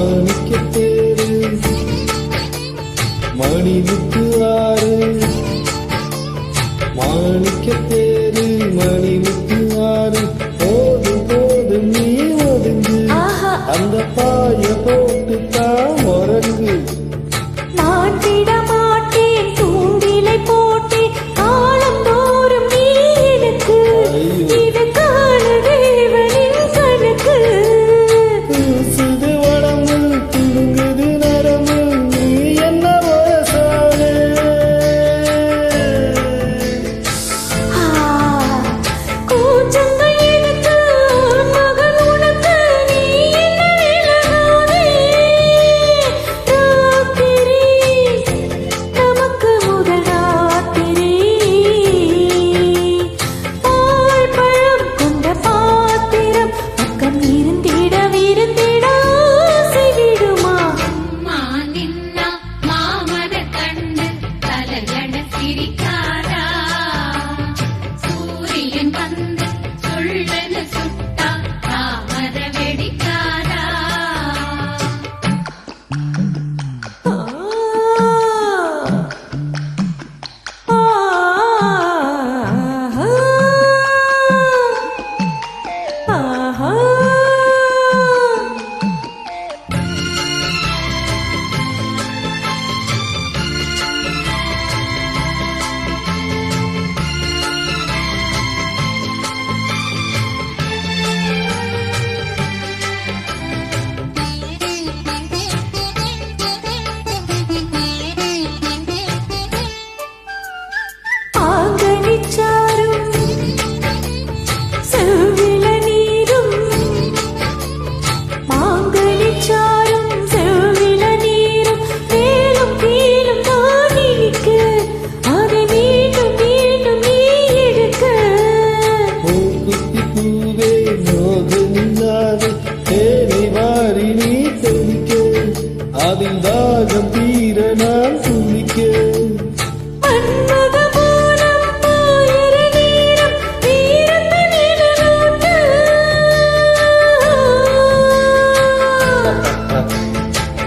മാണിക്യത്തെ தாகம் தீர நான் துளிக்க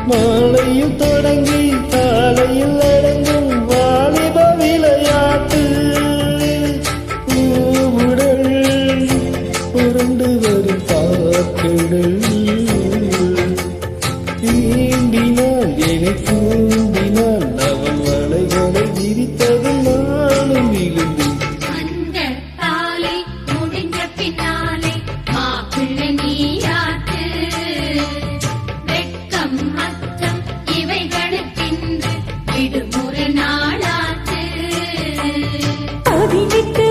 நாளையும் தொடங்க விட்டு